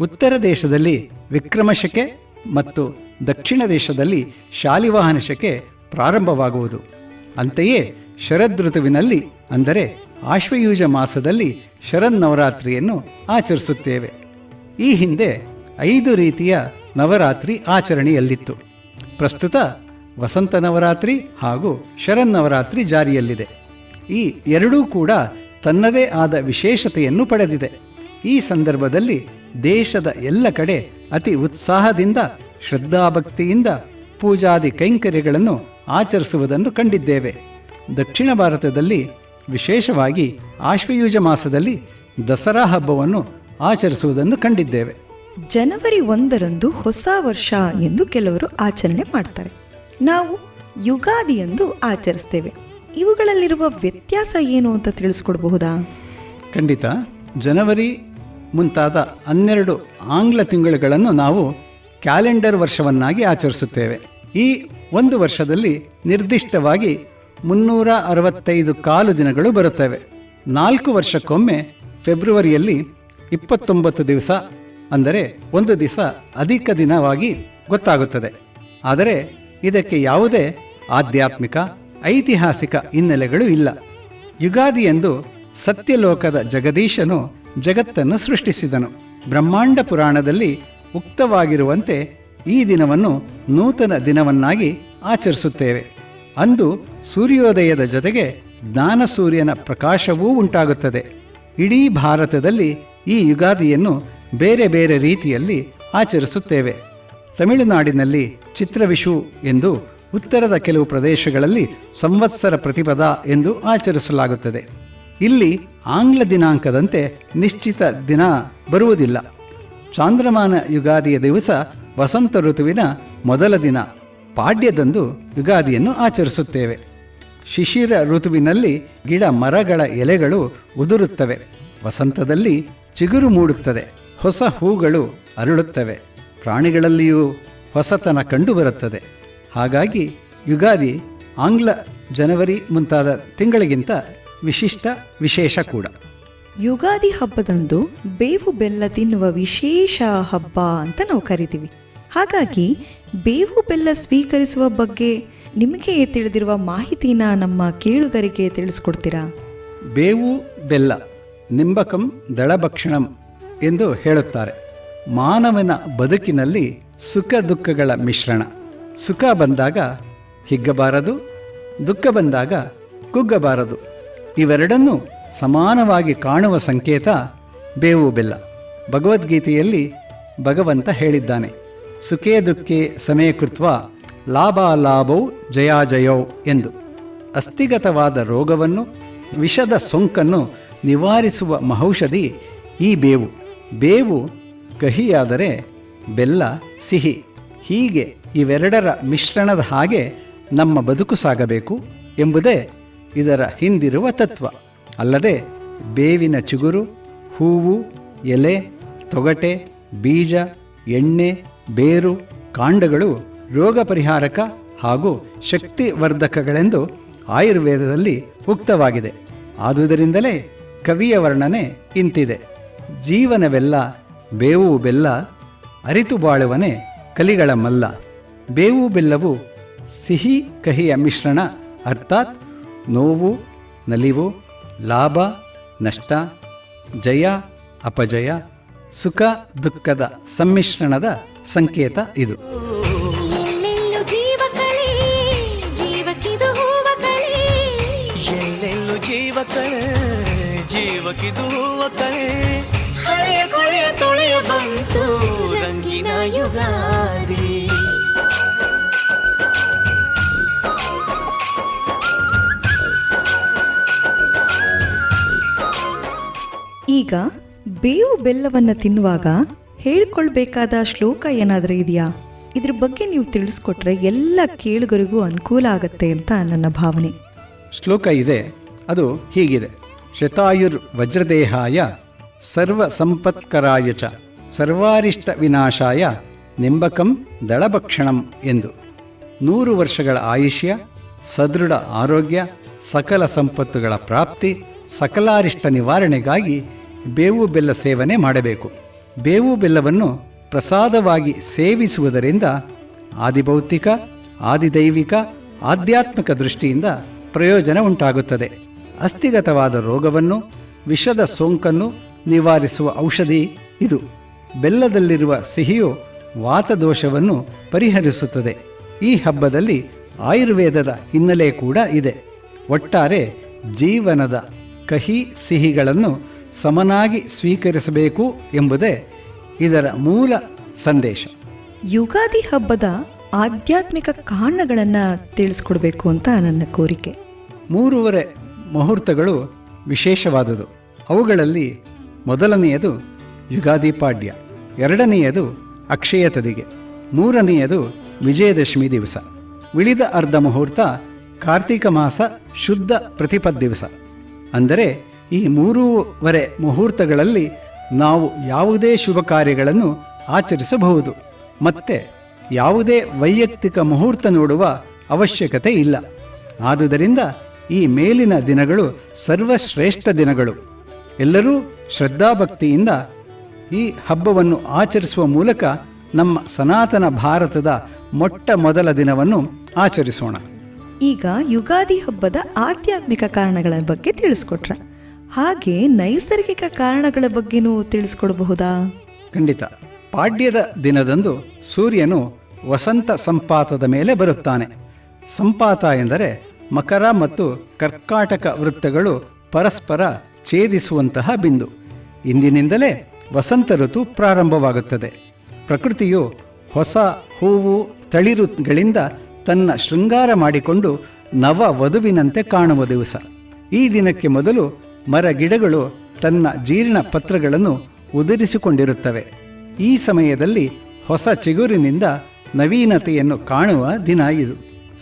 ಉತ್ತರ ದೇಶದಲ್ಲಿ ವಿಕ್ರಮಶಕೆ ಮತ್ತು ದಕ್ಷಿಣ ದೇಶದಲ್ಲಿ ಶಾಲಿವಾಹನ ಶಕೆ ಪ್ರಾರಂಭವಾಗುವುದು. ಅಂತೆಯೇ ಶರದೃತುವಿನಲ್ಲಿ ಅಂದರೆ ಆಶ್ವಯುಜ ಮಾಸದಲ್ಲಿ ಶರನ್ನವರಾತ್ರಿಯನ್ನು ಆಚರಿಸುತ್ತೇವೆ. ಈ ಹಿಂದೆ ಐದು ರೀತಿಯ ನವರಾತ್ರಿ ಆಚರಣೆಯಲ್ಲಿತ್ತು. ಪ್ರಸ್ತುತ ವಸಂತ ನವರಾತ್ರಿ ಹಾಗೂ ಶರನ್ನವರಾತ್ರಿ ಜಾರಿಯಲ್ಲಿದೆ. ಈ ಎರಡೂ ಕೂಡ ತನ್ನದೇ ಆದ ವಿಶೇಷತೆಯನ್ನು ಪಡೆದಿದೆ. ಈ ಸಂದರ್ಭದಲ್ಲಿ ದೇಶದ ಎಲ್ಲ ಕಡೆ ಅತಿ ಉತ್ಸಾಹದಿಂದ, ಶ್ರದ್ಧಾಭಕ್ತಿಯಿಂದ ಪೂಜಾದಿ ಕೈಂಕರ್ಯಗಳನ್ನು ಆಚರಿಸುವುದನ್ನು ಕಂಡಿದ್ದೇವೆ. ದಕ್ಷಿಣ ಭಾರತದಲ್ಲಿ ವಿಶೇಷವಾಗಿ ಆಶ್ವಯುಜ ಮಾಸದಲ್ಲಿ ದಸರಾ ಹಬ್ಬವನ್ನು ಆಚರಿಸುವುದನ್ನು ಕಂಡಿದ್ದೇವೆ. ಜನವರಿ ಒಂದರಂದು ಹೊಸ ವರ್ಷ ಎಂದು ಕೆಲವರು ಆಚರಣೆ ಮಾಡ್ತಾರೆ. ನಾವು ಯುಗಾದಿ ಎಂದು ಆಚರಿಸ್ತೇವೆ. ಇವುಗಳಲ್ಲಿರುವ ವ್ಯತ್ಯಾಸ ಏನು ಅಂತ ತಿಳಿಸ್ಕೊಡಬಹುದಾ? ಖಂಡಿತ. ಜನವರಿ ಮುಂತಾದ ಹನ್ನೆರಡು ಆಂಗ್ಲ ತಿಂಗಳುಗಳನ್ನು ನಾವು ಕ್ಯಾಲೆಂಡರ್ ವರ್ಷವನ್ನಾಗಿ ಆಚರಿಸುತ್ತೇವೆ. ಈ ಒಂದು ವರ್ಷದಲ್ಲಿ ನಿರ್ದಿಷ್ಟವಾಗಿ ಮುನ್ನೂರ ಅರವತ್ತೈದು ಕಾಲು ದಿನಗಳು ಬರುತ್ತವೆ. ನಾಲ್ಕು ವರ್ಷಕ್ಕೊಮ್ಮೆ ಫೆಬ್ರವರಿಯಲ್ಲಿ ಇಪ್ಪತ್ತೊಂಬತ್ತು ದಿವಸ ಅಂದರೆ ಒಂದು ದಿವಸ ಅಧಿಕ ದಿನವಾಗಿ ಗೊತ್ತಾಗುತ್ತದೆ. ಆದರೆ ಇದಕ್ಕೆ ಯಾವುದೇ ಆಧ್ಯಾತ್ಮಿಕ ಐತಿಹಾಸಿಕ ಹಿನ್ನೆಲೆಗಳು ಇಲ್ಲ. ಯುಗಾದಿಯಂದು ಸತ್ಯಲೋಕದ ಜಗದೀಶನು ಜಗತ್ತನ್ನು ಸೃಷ್ಟಿಸಿದನು. ಬ್ರಹ್ಮಾಂಡ ಪುರಾಣದಲ್ಲಿ ಉಕ್ತವಾಗಿರುವಂತೆ ಈ ದಿನವನ್ನು ನೂತನ ದಿನವನ್ನಾಗಿ ಆಚರಿಸುತ್ತೇವೆ. ಅಂದು ಸೂರ್ಯೋದಯದ ಜೊತೆಗೆ ಜ್ಞಾನ ಸೂರ್ಯನ ಪ್ರಕಾಶವೂ ಉಂಟಾಗುತ್ತದೆ. ಇಡೀ ಭಾರತದಲ್ಲಿ ಈ ಯುಗಾದಿಯನ್ನು ಬೇರೆ ಬೇರೆ ರೀತಿಯಲ್ಲಿ ಆಚರಿಸುತ್ತೇವೆ. ತಮಿಳುನಾಡಿನಲ್ಲಿ ಚಿತ್ರವಿಷು ಎಂದು ಉತ್ತರದ ಕೆಲವು ಪ್ರದೇಶಗಳಲ್ಲಿ ಸಂವತ್ಸರ ಪ್ರತಿಪದ ಎಂದು ಆಚರಿಸಲಾಗುತ್ತದೆ. ಇಲ್ಲಿ ಆಂಗ್ಲ ದಿನಾಂಕದಂತೆ ನಿಶ್ಚಿತ ದಿನ ಬರುವುದಿಲ್ಲ. ಚಾಂದ್ರಮಾನ ಯುಗಾದಿಯ ದಿವಸ ವಸಂತ ಋತುವಿನ ಮೊದಲ ದಿನ, ಪಾಡ್ಯದಂದು ಯುಗಾದಿಯನ್ನು ಆಚರಿಸುತ್ತೇವೆ. ಶಿಶಿರ ಋತುವಿನಲ್ಲಿ ಗಿಡ ಮರಗಳ ಎಲೆಗಳು ಉದುರುತ್ತವೆ. ವಸಂತದಲ್ಲಿ ಚಿಗುರು ಮೂಡುತ್ತದೆ, ಹೊಸ ಹೂಗಳು ಅರಳುತ್ತವೆ. ಪ್ರಾಣಿಗಳಲ್ಲಿಯೂ ಹೊಸತನ ಕಂಡುಬರುತ್ತದೆ. ಹಾಗಾಗಿ ಯುಗಾದಿ ಆಂಗ್ಲ ಜನವರಿ ಮುಂತಾದ ತಿಂಗಳಿಗಿಂತ ವಿಶಿಷ್ಟ ವಿಶೇಷ ಕೂಡ. ಯುಗಾದಿ ಹಬ್ಬದಂದು ಬೇವು ಬೆಲ್ಲ ತಿನ್ನುವ ವಿಶೇಷ ಹಬ್ಬ ಅಂತ ನಾವು ಕರಿತೀವಿ. ಹಾಗಾಗಿ ಬೇವು ಬೆಲ್ಲ ಸ್ವೀಕರಿಸುವ ಬಗ್ಗೆ ನಿಮಗೆ ತಿಳಿದಿರುವ ಮಾಹಿತಿನ ನಮ್ಮ ಕೇಳುಗರಿಗೆ ತಿಳಿಸ್ಕೊಡ್ತೀರಾ? ಬೇವು ಬೆಲ್ಲ ನಿಂಬಕಂ ದಳಭಕ್ಷಣಂ ಎಂದು ಹೇಳುತ್ತಾರೆ. ಮಾನವನ ಬದುಕಿನಲ್ಲಿ ಸುಖ ದುಃಖಗಳ ಮಿಶ್ರಣ. ಸುಖ ಬಂದಾಗ ಹಿಗ್ಗಬಾರದು, ದುಃಖ ಬಂದಾಗ ಕುಗ್ಗಬಾರದು. ಇವೆರಡನ್ನೂ ಸಮಾನವಾಗಿ ಕಾಣುವ ಸಂಕೇತ ಬೇವು ಬೆಲ್ಲ. ಭಗವದ್ಗೀತೆಯಲ್ಲಿ ಭಗವಂತ ಹೇಳಿದ್ದಾನೆ, ಸುಖೇ ದುಃಖೇ ಸಮಯ ಕೃತ್ವ ಲಾಭಾಲಾಭೌ ಜಯಾಜಯೌ ಎಂದು. ಅಸ್ಥಿಗತವಾದ ರೋಗವನ್ನು, ವಿಷದ ಸೋಂಕನ್ನು ನಿವಾರಿಸುವ ಮಹೌಷಧಿ ಈ ಬೇವು. ಬೇವು ಕಹಿಯಾದರೆ ಬೆಲ್ಲ ಸಿಹಿ. ಹೀಗೆ ಇವೆರಡರ ಮಿಶ್ರಣದ ಹಾಗೆ ನಮ್ಮ ಬದುಕು ಸಾಗಬೇಕು ಎಂಬುದೇ ಇದರ ಹಿಂದಿರುವ ತತ್ವ. ಅಲ್ಲದೆ ಬೇವಿನ ಚಿಗುರು, ಹೂವು, ಎಲೆ, ತೊಗಟೆ, ಬೀಜ, ಎಣ್ಣೆ, ಬೇರು, ಕಾಂಡಗಳು ರೋಗ ಪರಿಹಾರಕ ಹಾಗೂ ಶಕ್ತಿವರ್ಧಕಗಳೆಂದು ಆಯುರ್ವೇದದಲ್ಲಿ ಉಕ್ತವಾಗಿದೆ. ಆದುದರಿಂದಲೇ ಕವಿಯ ವರ್ಣನೆ ಇಂತಿದೆ. ಜೀವನವೆಲ್ಲ ಬೇವು ಬೆಲ್ಲ, ಅರಿತು ಬಾಳುವನೆ ಕಲಿಗಳ ಮಲ್ಲ. ಬೇವು ಬೆಲ್ಲವು ಸಿಹಿ ಕಹಿಯ ಮಿಶ್ರಣ ಅರ್ಥಾತ್ ನೋವು, ನಲಿವು, ಲಾಭ, ನಷ್ಟ, ಜಯ, ಅಪಜಯ, ಸುಖ, ದುಃಖದ ಸಮ್ಮಿಶ್ರಣದ ಸಂಕೇತ ಇದು. ಈಗ ಬೇವು ಬೆಲ್ಲವನ್ನು ತಿನ್ನುವಾಗ ಹೇಳ್ಕೊಳ್ಬೇಕಾದ ಶ್ಲೋಕ ಏನಾದರೂ ಇದೆಯಾ? ಇದ್ರ ಬಗ್ಗೆ ನೀವು ತಿಳಿಸ್ಕೊಟ್ರೆ ಎಲ್ಲ ಕೇಳುಗರಿಗೂ ಅನುಕೂಲ ಆಗುತ್ತೆ ಅಂತ ನನ್ನ ಭಾವನೆ. ಶ್ಲೋಕ ಇದೆ. ಅದು ಹೀಗಿದೆ. ಶತಾಯುರ್ ವಜ್ರದೇಹಾಯ ಸರ್ವ ಸಂಪತ್ಕರಾಯ ಚ ಸರ್ವಾರಿಷ್ಟ ವಿನಾಶಾಯ ನಿಂಬಕಂ ದಳಭಕ್ಷಣಂ ಎಂದು. ನೂರು ವರ್ಷಗಳ ಆಯುಷ್ಯ, ಸದೃಢ ಆರೋಗ್ಯ, ಸಕಲ ಸಂಪತ್ತುಗಳ ಪ್ರಾಪ್ತಿ, ಸಕಲಾರಿಷ್ಟ ನಿವಾರಣೆಗಾಗಿ ಬೇವು ಬೆಲ್ಲ ಸೇವನೆ ಮಾಡಬೇಕು. ಬೇವು ಬೆಲ್ಲವನ್ನು ಪ್ರಸಾದವಾಗಿ ಸೇವಿಸುವುದರಿಂದ ಆದಿಭೌತಿಕ, ಆದಿದೈವಿಕ, ಆಧ್ಯಾತ್ಮಿಕ ದೃಷ್ಟಿಯಿಂದ ಪ್ರಯೋಜನ ಉಂಟಾಗುತ್ತದೆ. ಅಸ್ಥಿಗತವಾದ ರೋಗವನ್ನು, ವಿಷದ ಸೋಂಕನ್ನು ನಿವಾರಿಸುವ ಔಷಧಿ ಇದು. ಬೆಲ್ಲದಲ್ಲಿರುವ ಸಿಹಿಯು ವಾತದೋಷವನ್ನು ಪರಿಹರಿಸುತ್ತದೆ. ಈ ಹಬ್ಬದಲ್ಲಿ ಆಯುರ್ವೇದದ ಹಿನ್ನೆಲೆ ಕೂಡ ಇದೆ. ಒಟ್ಟಾರೆ ಜೀವನದ ಕಹಿ ಸಿಹಿಗಳನ್ನು ಸಮನಾಗಿ ಸ್ವೀಕರಿಸಬೇಕು ಎಂಬುದೇ ಇದರ ಮೂಲ ಸಂದೇಶ. ಯುಗಾದಿ ಹಬ್ಬದ ಆಧ್ಯಾತ್ಮಿಕ ಕಾರಣಗಳನ್ನು ತಿಳಿಸ್ಕೊಡ್ಬೇಕು ಅಂತ ನನ್ನ ಕೋರಿಕೆ. ಮೂರುವರೆ ಮುಹೂರ್ತಗಳು ವಿಶೇಷವಾದುದು. ಅವುಗಳಲ್ಲಿ ಮೊದಲನೆಯದು ಯುಗಾದಿ ಪಾಡ್ಯ ಎರಡನೆಯದು ಅಕ್ಷಯ ತದಿಗೆ ಮೂರನೆಯದು ವಿಜಯದಶಮಿ ದಿವಸ. ಉಳಿದ ಅರ್ಧ ಮುಹೂರ್ತ ಕಾರ್ತೀಕ ಮಾಸ ಶುದ್ಧ ಪ್ರತಿಪದ್ ದಿವಸ. ಅಂದರೆ ಈ ಮೂರೂವರೆ ಮುಹೂರ್ತಗಳಲ್ಲಿ ನಾವು ಯಾವುದೇ ಶುಭ ಕಾರ್ಯಗಳನ್ನು ಆಚರಿಸಬಹುದು. ಮತ್ತೆ ಯಾವುದೇ ವೈಯಕ್ತಿಕ ಮುಹೂರ್ತ ನೋಡುವ ಅವಶ್ಯಕತೆ ಇಲ್ಲ. ಆದುದರಿಂದ ಈ ಮೇಲಿನ ದಿನಗಳು ಸರ್ವಶ್ರೇಷ್ಠ ದಿನಗಳು. ಎಲ್ಲರೂ ಶ್ರದ್ಧಾಭಕ್ತಿಯಿಂದ ಈ ಹಬ್ಬವನ್ನು ಆಚರಿಸುವ ಮೂಲಕ ನಮ್ಮ ಸನಾತನ ಭಾರತದ ಮೊಟ್ಟ ಮೊದಲ ದಿನವನ್ನು ಆಚರಿಸೋಣ. ಈಗ ಯುಗಾದಿ ಹಬ್ಬದ ಆಧ್ಯಾತ್ಮಿಕ ಕಾರಣಗಳ ಬಗ್ಗೆ ತಿಳಿಸ್ಕೊಟ್ರ. ಹಾಗೆ ನೈಸರ್ಗಿಕ ಕಾರಣಗಳ ಬಗ್ಗೆನೂ ತಿಳಿಸ್ಕೊಡಬಹುದಾ? ಖಂಡಿತ. ಪಾಡ್ಯದ ದಿನದಂದು ಸೂರ್ಯನು ವಸಂತ ಸಂಪಾತದ ಮೇಲೆ ಬರುತ್ತಾನೆ. ಸಂಪಾತ ಎಂದರೆ ಮಕರ ಮತ್ತು ಕರ್ಕಾಟಕ ವೃತ್ತಗಳು ಪರಸ್ಪರ ಛೇದಿಸುವಂತಹ ಬಿಂದು. ಇಂದಿನಿಂದಲೇ ವಸಂತ ಋತು ಪ್ರಾರಂಭವಾಗುತ್ತದೆ. ಪ್ರಕೃತಿಯು ಹೊಸ ಹೂವು, ತಳಿರುಗಳಿಂದ ತನ್ನ ಶೃಂಗಾರ ಮಾಡಿಕೊಂಡು ನವ ವಧುವಿನಂತೆ ಕಾಣುವ ದಿವಸ. ಈ ದಿನಕ್ಕೆ ಮೊದಲು ಮರ ಗಿಡಗಳು ತನ್ನ ಜೀರ್ಣ ಪತ್ರಗಳನ್ನು ಉದುರಿಸಿಕೊಂಡಿರುತ್ತವೆ. ಈ ಸಮಯದಲ್ಲಿ ಹೊಸ ಚಿಗುರಿನಿಂದ ನವೀನತೆಯನ್ನು ಕಾಣುವ ದಿನ ಇದು.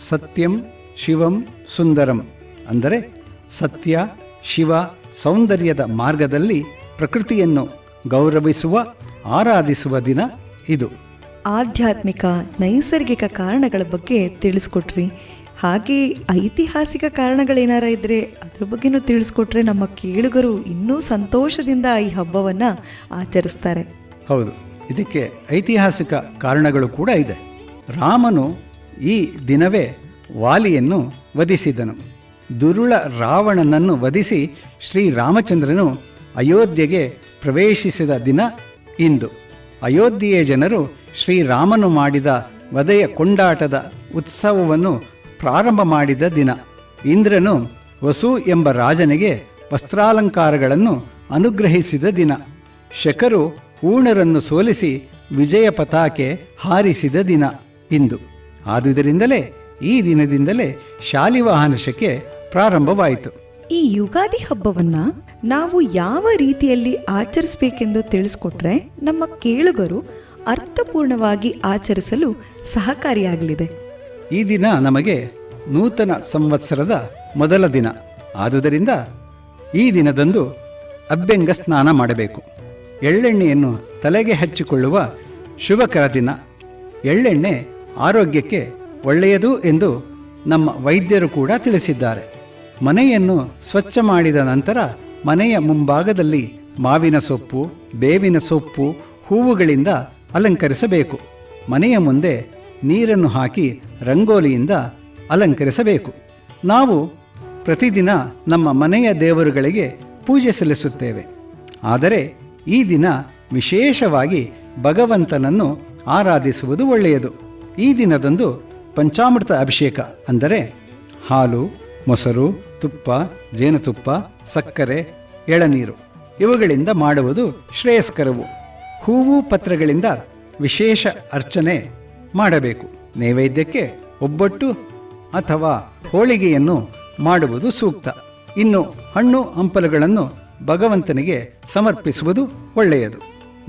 ಸತ್ಯಂ ಶಿವಂ ಸುಂದರಂ. ಅಂದರೆ ಸತ್ಯ, ಶಿವ ಸೌಂದರ್ಯದ ಮಾರ್ಗದಲ್ಲಿ ಪ್ರಕೃತಿಯನ್ನು ಗೌರವಿಸುವ, ಆರಾಧಿಸುವ ದಿನ ಇದು. ಆಧ್ಯಾತ್ಮಿಕ, ನೈಸರ್ಗಿಕ ಕಾರಣಗಳ ಬಗ್ಗೆ ತಿಳಿಸ್ಕೊಟ್ರಿ. ಹಾಗೆ ಐತಿಹಾಸಿಕ ಕಾರಣಗಳೇನಾರ ಇದ್ರೆ ಅದ್ರ ಬಗ್ಗೆನೂ ತಿಳಿಸ್ಕೊಟ್ರೆ ನಮ್ಮ ಕೇಳುಗರು ಇನ್ನೂ ಸಂತೋಷದಿಂದ ಈ ಹಬ್ಬವನ್ನು ಆಚರಿಸ್ತಾರೆ. ಹೌದು. ಇದಕ್ಕೆ ಐತಿಹಾಸಿಕ ಕಾರಣಗಳು ಕೂಡ ಇದೆ. ರಾಮನು ಈ ದಿನವೇ ವಾಲಿಯನ್ನು ವಧಿಸಿದನು. ದುರುಳ ರಾವಣನನ್ನು ವಧಿಸಿ ಶ್ರೀರಾಮಚಂದ್ರನು ಅಯೋಧ್ಯೆಗೆ ಪ್ರವೇಶಿಸಿದ ದಿನ ಇಂದು. ಅಯೋಧ್ಯೆಯ ಜನರು ಶ್ರೀರಾಮನು ಮಾಡಿದ ವಧೆಯ ಕೊಂಡಾಟದ ಉತ್ಸವವನ್ನು ಪ್ರಾರಂಭ ಮಾಡಿದ ದಿನ. ಇಂದ್ರನು ವಸು ಎಂಬ ರಾಜನಿಗೆ ವಸ್ತ್ರಾಲಂಕಾರಗಳನ್ನು ಅನುಗ್ರಹಿಸಿದ ದಿನ. ಶಕರು ಊಣರನ್ನು ಸೋಲಿಸಿ ವಿಜಯ ಪತಾಕೆ ಹಾರಿಸಿದ ದಿನ ಇಂದು. ಆದುದರಿಂದಲೇ ಈ ದಿನದಿಂದಲೇ ಶಾಲಿವಾಹನ ಶಕೆ ಪ್ರಾರಂಭವಾಯಿತು. ಈ ಯುಗಾದಿ ಹಬ್ಬವನ್ನ ನಾವು ಯಾವ ರೀತಿಯಲ್ಲಿ ಆಚರಿಸಬೇಕೆಂದು ತಿಳಿಸ್ಕೊಟ್ರೆ ನಮ್ಮ ಕೇಳುಗರು ಅರ್ಥಪೂರ್ಣವಾಗಿ ಆಚರಿಸಲು ಸಹಕಾರಿಯಾಗಲಿದೆ. ಈ ದಿನ ನಮಗೆ ನೂತನ ಸಂವತ್ಸರದ ಮೊದಲ ದಿನ. ಆದುದರಿಂದ ಈ ದಿನದಂದು ಅಭ್ಯಂಗ ಸ್ನಾನ ಮಾಡಬೇಕು. ಎಳ್ಳೆಣ್ಣೆಯನ್ನು ತಲೆಗೆ ಹಚ್ಚಿಕೊಳ್ಳುವ ಶುಭಕರ ದಿನ. ಎಳ್ಳೆಣ್ಣೆ ಆರೋಗ್ಯಕ್ಕೆ ಒಳ್ಳೆಯದು ಎಂದು ನಮ್ಮ ವೈದ್ಯರು ಕೂಡ ತಿಳಿಸಿದ್ದಾರೆ. ಮನೆಯನ್ನು ಸ್ವಚ್ಛ ಮಾಡಿದ ನಂತರ ಮನೆಯ ಮುಂಭಾಗದಲ್ಲಿ ಮಾವಿನ ಸೊಪ್ಪು, ಬೇವಿನ ಸೊಪ್ಪು, ಹೂವುಗಳಿಂದ ಅಲಂಕರಿಸಬೇಕು. ಮನೆಯ ಮುಂದೆ ನೀರನ್ನು ಹಾಕಿ ರಂಗೋಲಿಯಿಂದ ಅಲಂಕರಿಸಬೇಕು. ನಾವು ಪ್ರತಿದಿನ ನಮ್ಮ ಮನೆಯ ದೇವರುಗಳಿಗೆ ಪೂಜೆ ಸಲ್ಲಿಸುತ್ತೇವೆ. ಆದರೆ ಈ ದಿನ ವಿಶೇಷವಾಗಿ ಭಗವಂತನನ್ನು ಆರಾಧಿಸುವುದು ಒಳ್ಳೆಯದು. ಈ ದಿನದಂದು ಪಂಚಾಮೃತ ಅಭಿಷೇಕ ಅಂದರೆ ಹಾಲು, ಮೊಸರು, ತುಪ್ಪ, ಜೇನುತುಪ್ಪ, ಸಕ್ಕರೆ, ಎಳನೀರು ಇವುಗಳಿಂದ ಮಾಡುವುದು ಶ್ರೇಯಸ್ಕರವು. ಹೂವು ಪತ್ರಗಳಿಂದ ವಿಶೇಷ ಅರ್ಚನೆ ಮಾಡಬೇಕು. ನೈವೇದ್ಯಕ್ಕೆ ಒಬ್ಬಟ್ಟು ಅಥವಾ ಹೋಳಿಗೆಯನ್ನು ಮಾಡುವುದು ಸೂಕ್ತ. ಇನ್ನು ಹಣ್ಣು ಹಂಪಲುಗಳನ್ನು ಭಗವಂತನಿಗೆ ಸಮರ್ಪಿಸುವುದು ಒಳ್ಳೆಯದು.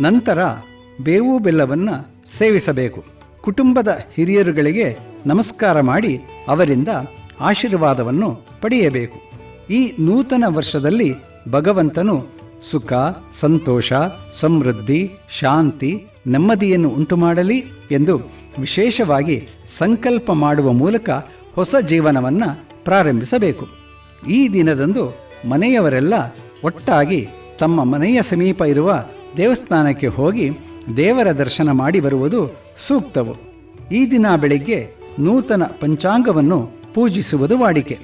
ನಂತರ ಬೇವು ಬೆಲ್ಲವನ್ನು ಸೇವಿಸಬೇಕು. ಕುಟುಂಬದ ಹಿರಿಯರುಗಳಿಗೆ ನಮಸ್ಕಾರ ಮಾಡಿ ಅವರಿಂದ ಆಶೀರ್ವಾದವನ್ನು ಪಡೆಯಬೇಕು. ಈ ನೂತನ ವರ್ಷದಲ್ಲಿ ಭಗವಂತನು ಸುಖ, ಸಂತೋಷ, ಸಮೃದ್ಧಿ, ಶಾಂತಿ, ನೆಮ್ಮದಿಯನ್ನು ಉಂಟುಮಾಡಲಿ ಎಂದು ವಿಶೇಷವಾಗಿ ಸಂಕಲ್ಪ ಮಾಡುವ ಮೂಲಕ ಹೊಸ ಜೀವನವನ್ನು ಪ್ರಾರಂಭಿಸಬೇಕು. ಈ ದಿನದಂದು ಮನೆಯವರೆಲ್ಲ ಒಟ್ಟಾಗಿ ತಮ್ಮ ಮನೆಯ ಸಮೀಪ ಇರುವ ದೇವಸ್ಥಾನಕ್ಕೆ ಹೋಗಿ ದೇವರ ದರ್ಶನ ಮಾಡಿ ಬರುವುದು ಸೂಕ್ತವು. ಈ ದಿನ ಬೆಳಿಗ್ಗೆ ನೂತನ ಪಂಚಾಂಗವನ್ನು ಪೂಜಿಸುವುದು ವಾಡಿಕೆ.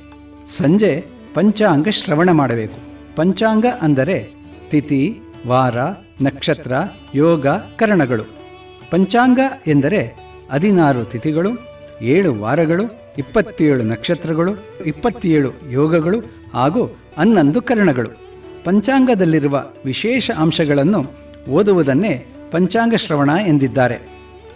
ಸಂಜೆ ಪಂಚಾಂಗ ಶ್ರವಣ ಮಾಡಬೇಕು. ಪಂಚಾಂಗ ಅಂದರೆ ತಿಥಿ, ವಾರ, ನಕ್ಷತ್ರ, ಯೋಗ, ಕರಣಗಳು. ಪಂಚಾಂಗ ಎಂದರೆ ಹದಿನಾರು ತಿಥಿಗಳು, ಏಳು ವಾರಗಳು, ಇಪ್ಪತ್ತೇಳು ನಕ್ಷತ್ರಗಳು, ಇಪ್ಪತ್ತೇಳು ಯೋಗಗಳು ಹಾಗೂ ಹನ್ನೊಂದು ಕರಣಗಳು. ಪಂಚಾಂಗದಲ್ಲಿರುವ ವಿಶೇಷ ಅಂಶಗಳನ್ನು ಓದುವುದನ್ನೇ ಪಂಚಾಂಗ ಶ್ರವಣ ಎಂದಿದ್ದಾರೆ.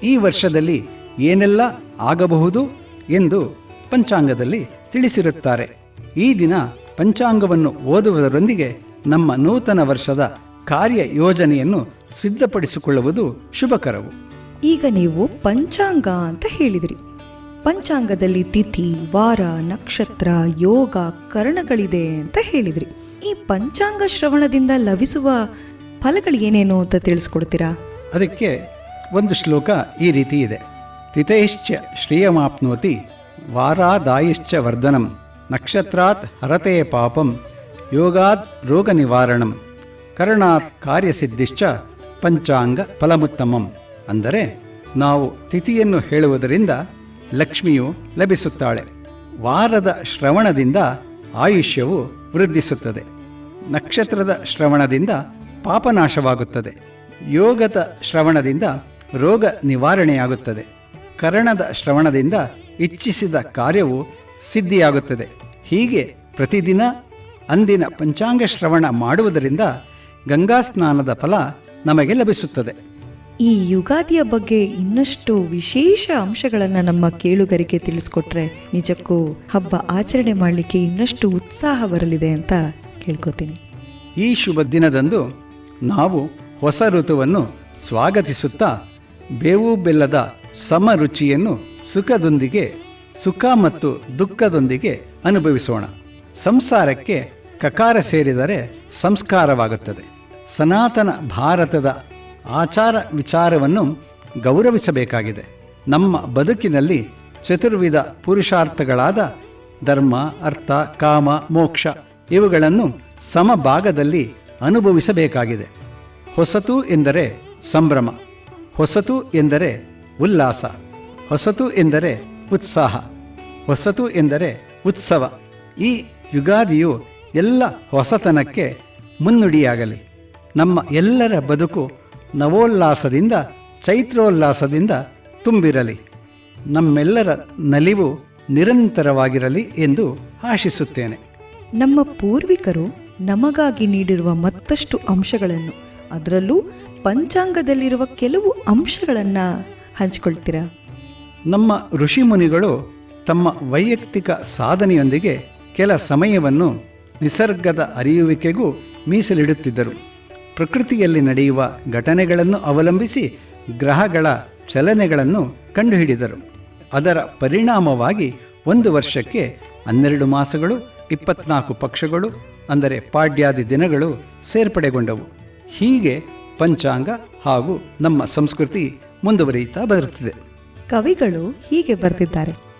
ಈ ವರ್ಷದಲ್ಲಿ ಏನೆಲ್ಲ ಆಗಬಹುದು ಎಂದು ಪಂಚಾಂಗದಲ್ಲಿ ತಿಳಿಸಿರುತ್ತಾರೆ. ಈ ದಿನ ಪಂಚಾಂಗವನ್ನು ಓದುವುದರೊಂದಿಗೆ ನಮ್ಮ ನೂತನ ವರ್ಷದ ಕಾರ್ಯ ಯೋಜನೆಯನ್ನು ಸಿದ್ಧಪಡಿಸಿಕೊಳ್ಳುವುದು ಶುಭಕರವು. ಈಗ ನೀವು ಪಂಚಾಂಗ ಅಂತ ಹೇಳಿದ್ರಿ. ಪಂಚಾಂಗದಲ್ಲಿ ತಿಥಿ, ವಾರ, ನಕ್ಷತ್ರ, ಯೋಗ, ಕರ್ಣಗಳಿದೆ ಅಂತ ಹೇಳಿದ್ರಿ. ಈ ಪಂಚಾಂಗ ಶ್ರವಣದಿಂದ ಲಭಿಸುವ ಫಲಗಳು ಏನೇನು ಅಂತ ತಿಳಿಸ್ಕೊಡ್ತೀರಾ? ಅದಕ್ಕೆ ಒಂದು ಶ್ಲೋಕ ಈ ರೀತಿ ಇದೆ. ತಿಥೈಶ್ಚ ಶ್ರೇಯಮಾಪ್ನೋತಿ ವಾರಾದಾಯಿಶ್ಚ ವರ್ಧನಂ ನಕ್ಷತ್ರಾತ್ ಹರತೆ ಪಾಪಂ ಯೋಗಾತ್ ರೋಗ ನಿವಾರಣಂ ಕರ್ಣಾತ್ ಕಾರ್ಯಸಿದ್ಧಿಶ್ಚ ಪಂಚಾಂಗ ಫಲಮುತ್ತಮಂ. ಅಂದರೆ ನಾವು ತಿಥಿಯನ್ನು ಹೇಳುವುದರಿಂದ ಲಕ್ಷ್ಮಿಯು ಲಭಿಸುತ್ತಾಳೆ. ವಾರದ ಶ್ರವಣದಿಂದ ಆಯುಷ್ಯವು ವೃದ್ಧಿಸುತ್ತದೆ. ನಕ್ಷತ್ರದ ಶ್ರವಣದಿಂದ ಪಾಪನಾಶವಾಗುತ್ತದೆ. ಯೋಗದ ಶ್ರವಣದಿಂದ ರೋಗ ನಿವಾರಣೆಯಾಗುತ್ತದೆ. ಕರಣದ ಶ್ರವಣದಿಂದ ಇಚ್ಛಿಸಿದ ಕಾರ್ಯವು ಸಿದ್ಧಿಯಾಗುತ್ತದೆ. ಹೀಗೆ ಪ್ರತಿದಿನ ಅಂದಿನ ಪಂಚಾಂಗ ಶ್ರವಣ ಮಾಡುವುದರಿಂದ ಗಂಗಾ ಸ್ನಾನದ ಫಲ ನಮಗೆ ಲಭಿಸುತ್ತದೆ. ಈ ಯುಗಾದಿಯ ಬಗ್ಗೆ ಇನ್ನಷ್ಟು ವಿಶೇಷ ಅಂಶಗಳನ್ನು ನಮ್ಮ ಕೇಳುಗರಿಗೆ ತಿಳಿಸ್ಕೊಟ್ರೆ ನಿಜಕ್ಕೂ ಹಬ್ಬ ಆಚರಣೆ ಮಾಡಲಿಕ್ಕೆ ಇನ್ನಷ್ಟು ಉತ್ಸಾಹ ಬರಲಿದೆ ಅಂತ ಕೇಳ್ಕೊತೀನಿ. ಈ ಶುಭ ದಿನದಂದು ನಾವು ಹೊಸ ಋತುವನ್ನು ಸ್ವಾಗತಿಸುತ್ತಾ ಬೇವು ಬೆಲ್ಲದ ಸಮ ರುಚಿಯನ್ನು ಸುಖದೊಂದಿಗೆ, ಸುಖ ಮತ್ತು ದುಃಖದೊಂದಿಗೆ ಅನುಭವಿಸೋಣ. ಸಂಸಾರಕ್ಕೆ ಕಕಾರ ಸೇರಿದರೆ ಸಂಸ್ಕಾರವಾಗುತ್ತದೆ. ಸನಾತನ ಭಾರತದ ಆಚಾರ ವಿಚಾರವನ್ನು ಗೌರವಿಸಬೇಕಾಗಿದೆ. ನಮ್ಮ ಬದುಕಿನಲ್ಲಿ ಚತುರ್ವಿಧ ಪುರುಷಾರ್ಥಗಳಾದ ಧರ್ಮ, ಅರ್ಥ, ಕಾಮ, ಮೋಕ್ಷ ಇವುಗಳನ್ನು ಸಮಭಾಗದಲ್ಲಿ ಅನುಭವಿಸಬೇಕಾಗಿದೆ. ಹೊಸತು ಎಂದರೆ ಸಂಭ್ರಮ, ಹೊಸತು ಎಂದರೆ ಉಲ್ಲಾಸ, ಹೊಸತು ಎಂದರೆ ಉತ್ಸಾಹ, ಹೊಸತು ಎಂದರೆ ಉತ್ಸವ. ಈ ಯುಗಾದಿಯು ಎಲ್ಲ ಹೊಸತನಕ್ಕೆ ಮುನ್ನುಡಿಯಾಗಲಿ. ನಮ್ಮ ಎಲ್ಲರ ಬದುಕು ನವೋಲ್ಲಾಸದಿಂದ ಚೈತ್ರೋಲ್ಲಾಸದಿಂದ ತುಂಬಿರಲಿ. ನಮ್ಮೆಲ್ಲರ ನಲಿವು ನಿರಂತರವಾಗಿರಲಿ ಎಂದು ಆಶಿಸುತ್ತೇನೆ. ನಮ್ಮ ಪೂರ್ವಿಕರು ನಮಗಾಗಿ ನೀಡಿರುವ ಮತ್ತಷ್ಟು ಅಂಶಗಳನ್ನು ಅದರಲ್ಲೂ ಪಂಚಾಂಗದಲ್ಲಿರುವ ಕೆಲವು ಅಂಶಗಳನ್ನು ಹಂಚಿಕೊಳ್ತೀರಾ? ನಮ್ಮ ಋಷಿಮುನಿಗಳು ತಮ್ಮ ವೈಯಕ್ತಿಕ ಸಾಧನೆಯೊಂದಿಗೆ ಕೆಲ ಸಮಯವನ್ನು ನಿಸರ್ಗದ ಅರಿಯುವಿಕೆಗೂ ಮೀಸಲಿಡುತ್ತಿದ್ದರು. ಪ್ರಕೃತಿಯಲ್ಲಿ ನಡೆಯುವ ಘಟನೆಗಳನ್ನು ಅವಲಂಬಿಸಿ ಗ್ರಹಗಳ ಚಲನೆಗಳನ್ನು ಕಂಡುಹಿಡಿದರು. ಅದರ ಪರಿಣಾಮವಾಗಿ ಒಂದು ವರ್ಷಕ್ಕೆ ಹನ್ನೆರಡು ಮಾಸಗಳು, ಇಪ್ಪತ್ನಾಲ್ಕು ಪಕ್ಷಗಳು, ಅಂದರೆ ಪಾಡ್ಯಾದಿ ದಿನಗಳು ಸೇರ್ಪಡೆಗೊಂಡವು. ಹೀಗೆ ಪಂಚಾಂಗ ಹಾಗೂ ನಮ್ಮ ಸಂಸ್ಕೃತಿ ಮುಂದುವರಿಯುತ್ತಾ ಬರುತ್ತಿದೆ. ಕವಿಗಳು ಹೀಗೆ ಬರೆದಿದ್ದಾರೆ.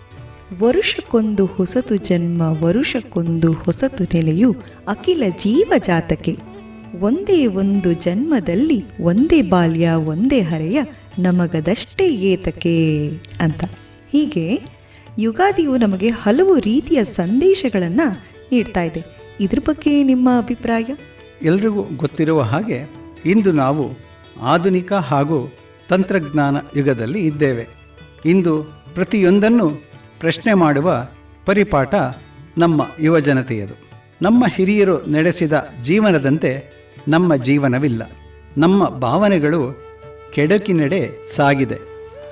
ವರುಷಕ್ಕೊಂದು ಹೊಸತು ಜನ್ಮ, ವರುಷಕ್ಕೊಂದು ಹೊಸತು ನೆಲೆಯು ಅಖಿಲ ಜೀವಜಾತಕ್ಕೆ ಒಂದೇ ಒಂದು ಜನ್ಮದಲ್ಲಿ ಒಂದೇ ಬಾಲ್ಯ, ಒಂದೇ ಹರೆಯ ನಮಗದಷ್ಟೇ ಏತಕೆ ಅಂತ. ಹೀಗೆ ಯುಗಾದಿಯು ನಮಗೆ ಹಲವು ರೀತಿಯ ಸಂದೇಶಗಳನ್ನು ನೀಡ್ತಾ ಇದೆ. ಇದ್ರ ಬಗ್ಗೆ ನಿಮ್ಮ ಅಭಿಪ್ರಾಯ? ಎಲ್ರಿಗೂ ಗೊತ್ತಿರುವ ಹಾಗೆ ಇಂದು ನಾವು ಆಧುನಿಕ ಹಾಗೂ ತಂತ್ರಜ್ಞಾನ ಯುಗದಲ್ಲಿ ಇದ್ದೇವೆ. ಇಂದು ಪ್ರತಿಯೊಂದನ್ನು ಪ್ರಶ್ನೆ ಮಾಡುವ ಪರಿಪಾಠ ನಮ್ಮ ಯುವಜನತೆಯದು. ನಮ್ಮ ಹಿರಿಯರು ನಡೆಸಿದ ಜೀವನದಂತೆ ನಮ್ಮ ಜೀವನವಿಲ್ಲ. ನಮ್ಮ ಭಾವನೆಗಳು ಕೆಡಕಿನೆಡೆ ಸಾಗಿದೆ.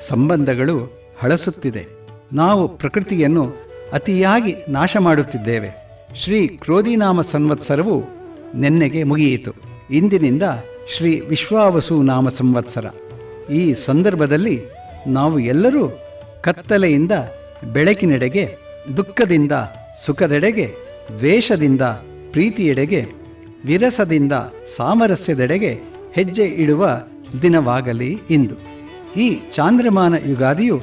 ಸಂಬಂಧಗಳು ಹಳಸುತ್ತಿದೆ. ನಾವು ಪ್ರಕೃತಿಯನ್ನು ಅತಿಯಾಗಿ ನಾಶ ಮಾಡುತ್ತಿದ್ದೇವೆ ಶ್ರೀ ಕ್ರೋಧಿನಾಮ ಸಂವತ್ಸರವು ನೆನ್ನೆಗೆ ಮುಗಿಯಿತು. ಇಂದಿನಿಂದ ಶ್ರೀ ವಿಶ್ವಾವಸು ನಾಮ ಸಂವತ್ಸರ. ಈ ಸಂದರ್ಭದಲ್ಲಿ ನಾವು ಎಲ್ಲರೂ ಕತ್ತಲೆಯಿಂದ ಬೆಳಕಿನೆಡೆಗೆ, ದುಃಖದಿಂದ, ಸುಖದೆಡೆಗೆ, ದ್ವೇಷದಿಂದ, ಪ್ರೀತಿಯೆಡೆಗೆ ವಿರಸದಿಂದ ಸಾಮರಸ್ಯದೆಡೆಗೆ ಹೆಜ್ಜೆ ಇಡುವ ದಿನವಾಗಲಿ ಇಂದು. ಈ ಚಾಂದ್ರಮಾನ ಯುಗಾದಿಯು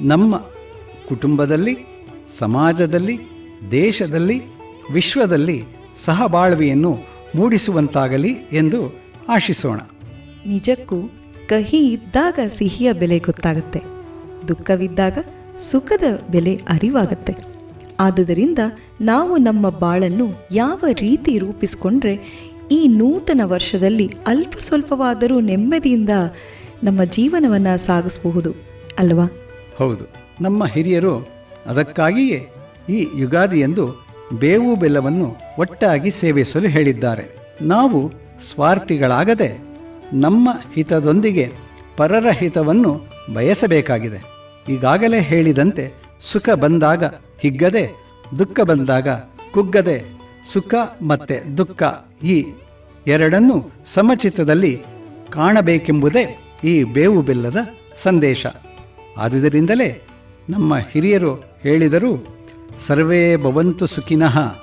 ನಮ್ಮ ಕುಟುಂಬದಲ್ಲಿ, ಸಮಾಜದಲ್ಲಿ, ದೇಶದಲ್ಲಿ, ವಿಶ್ವದಲ್ಲಿ ಸಹಬಾಳ್ವೆಯನ್ನು ಮೂಡಿಸುವಂತಾಗಲಿ ಎಂದು ಆಶಿಸೋಣ. ನಿಜಕ್ಕೂ ಕಹಿ ಇದ್ದಾಗ ಸಿಹಿಯ ಬೆಲೆ ಗೊತ್ತಾಗುತ್ತೆ. ದುಃಖವಿದ್ದಾಗ ಸುಖದ ಬೆಲೆ ಅರಿವಾಗುತ್ತೆ. ಆದುದರಿಂದ ನಾವು ನಮ್ಮ ಬಾಳನ್ನು ಯಾವ ರೀತಿ ರೂಪಿಸಿಕೊಂಡ್ರೆ ಈ ನೂತನ ವರ್ಷದಲ್ಲಿ ಅಲ್ಪ ಸ್ವಲ್ಪವಾದರೂ ನೆಮ್ಮದಿಯಿಂದ ನಮ್ಮ ಜೀವನವನ್ನು ಸಾಗಿಸಬಹುದು, ಅಲ್ವಾ? ಹೌದು. ನಮ್ಮ ಹಿರಿಯರು ಅದಕ್ಕಾಗಿಯೇ ಈ ಯುಗಾದಿಯಂದು ಬೇವು ಬೆಲ್ಲವನ್ನು ಒಟ್ಟಾಗಿ ಸೇವಿಸಲು ಹೇಳಿದ್ದಾರೆ. ನಾವು ಸ್ವಾರ್ಥಿಗಳಾಗದೆ ನಮ್ಮ ಹಿತದೊಂದಿಗೆ ಪರರ ಹಿತವನ್ನು ಬಯಸಬೇಕಾಗಿದೆ. ಈಗಾಗಲೇ ಹೇಳಿದಂತೆ ಸುಖ ಬಂದಾಗ ಹಿಗ್ಗದೆ ದುಃಖ ಬಂದಾಗ ಕುಗ್ಗದೆ ಸುಖ ಮತ್ತು ದುಃಖ ಈ ಎರಡನ್ನೂ ಸಮಚಿತ್ತದಲ್ಲಿ ಕಾಣಬೇಕೆಂಬುದೇ ಈ ಬೇವು ಬೆಲ್ಲದ ಸಂದೇಶ. ಆದುದರಿಂದಲೇ ನಮ್ಮ ಹಿರಿಯರು ಹೇಳಿದರು, ಸರ್ವೇ ಭವಂತು ಸುಖಿನಃ,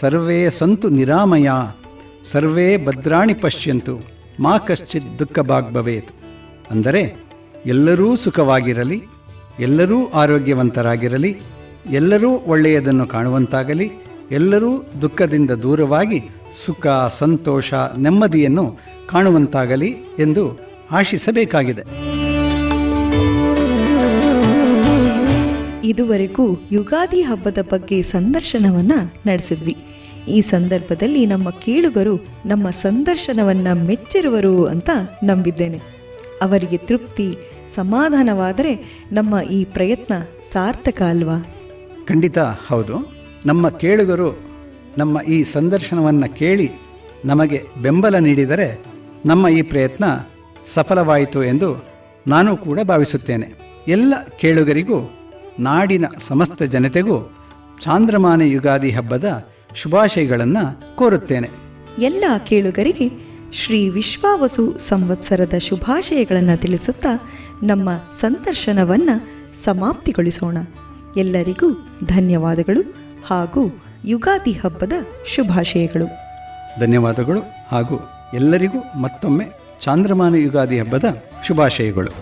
ಸರ್ವೇ ಸಂತು ನಿರಾಮಯ, ಸರ್ವೇ ಭದ್ರಾಣಿ ಪಶ್ಯಂತು, ಮಾ ಕಶ್ಚಿತ್ ದುಃಖ ಭವೇತ್. ಅಂದರೆ ಎಲ್ಲರೂ ಸುಖವಾಗಿರಲಿ, ಎಲ್ಲರೂ ಆರೋಗ್ಯವಂತರಾಗಿರಲಿ ಎಲ್ಲರೂ ಒಳ್ಳೆಯದನ್ನು ಕಾಣುವಂತಾಗಲಿ, ಎಲ್ಲರೂ ದುಃಖದಿಂದ ದೂರವಾಗಿ ಸುಖ, ಸಂತೋಷ, ನೆಮ್ಮದಿಯನ್ನು ಕಾಣುವಂತಾಗಲಿ ಎಂದು ಆಶಿಸಬೇಕಾಗಿದೆ. ಇದುವರೆಗೂ ಯುಗಾದಿ ಹಬ್ಬದ ಬಗ್ಗೆ ಸಂದರ್ಶನವನ್ನ ನಡೆಸಿದ್ವಿ. ಈ ಸಂದರ್ಭದಲ್ಲಿ ನಮ್ಮ ಕೇಳುಗರು ನಮ್ಮ ಸಂದರ್ಶನವನ್ನ ಮೆಚ್ಚಿರುವರು ಅಂತ ನಂಬಿದ್ದೇನೆ. ಅವರಿಗೆ ತೃಪ್ತಿ, ಸಮಾಧಾನವಾದರೆ ನಮ್ಮ ಈ ಪ್ರಯತ್ನ ಸಾರ್ಥಕ ಅಲ್ವಾ? ಖಂಡಿತ ಹೌದು. ನಮ್ಮ ಕೇಳುಗರು ನಮ್ಮ ಈ ಸಂದರ್ಶನವನ್ನು ಕೇಳಿ ನಮಗೆ ಬೆಂಬಲ ನೀಡಿದರೆ ನಮ್ಮ ಈ ಪ್ರಯತ್ನ ಸಫಲವಾಯಿತು ಎಂದು ನಾನು ಕೂಡ ಭಾವಿಸುತ್ತೇನೆ. ಎಲ್ಲ ಕೇಳುಗರಿಗೂ, ನಾಡಿನ ಸಮಸ್ತ ಜನತೆಗೂ ಚಾಂದ್ರಮಾನ ಯುಗಾದಿ ಹಬ್ಬದ ಶುಭಾಶಯಗಳನ್ನು ಕೋರುತ್ತೇನೆ. ಎಲ್ಲ ಕೇಳುಗರಿಗೆ ಶ್ರೀ ವಿಶ್ವಾವಸು ಸಂವತ್ಸರದ ಶುಭಾಶಯಗಳನ್ನು ತಿಳಿಸುತ್ತಾ ನಮ್ಮ ಸಂದರ್ಶನವನ್ನು ಸಮಾಪ್ತಿಗೊಳಿಸೋಣ. ಎಲ್ಲರಿಗೂ ಧನ್ಯವಾದಗಳು ಹಾಗೂ ಯುಗಾದಿ ಹಬ್ಬದ ಶುಭಾಶಯಗಳು. ಧನ್ಯವಾದಗಳು ಹಾಗೂ ಎಲ್ಲರಿಗೂ ಮತ್ತೊಮ್ಮೆ ಚಾಂದ್ರಮಾನ ಯುಗಾದಿ ಹಬ್ಬದ ಶುಭಾಶಯಗಳು.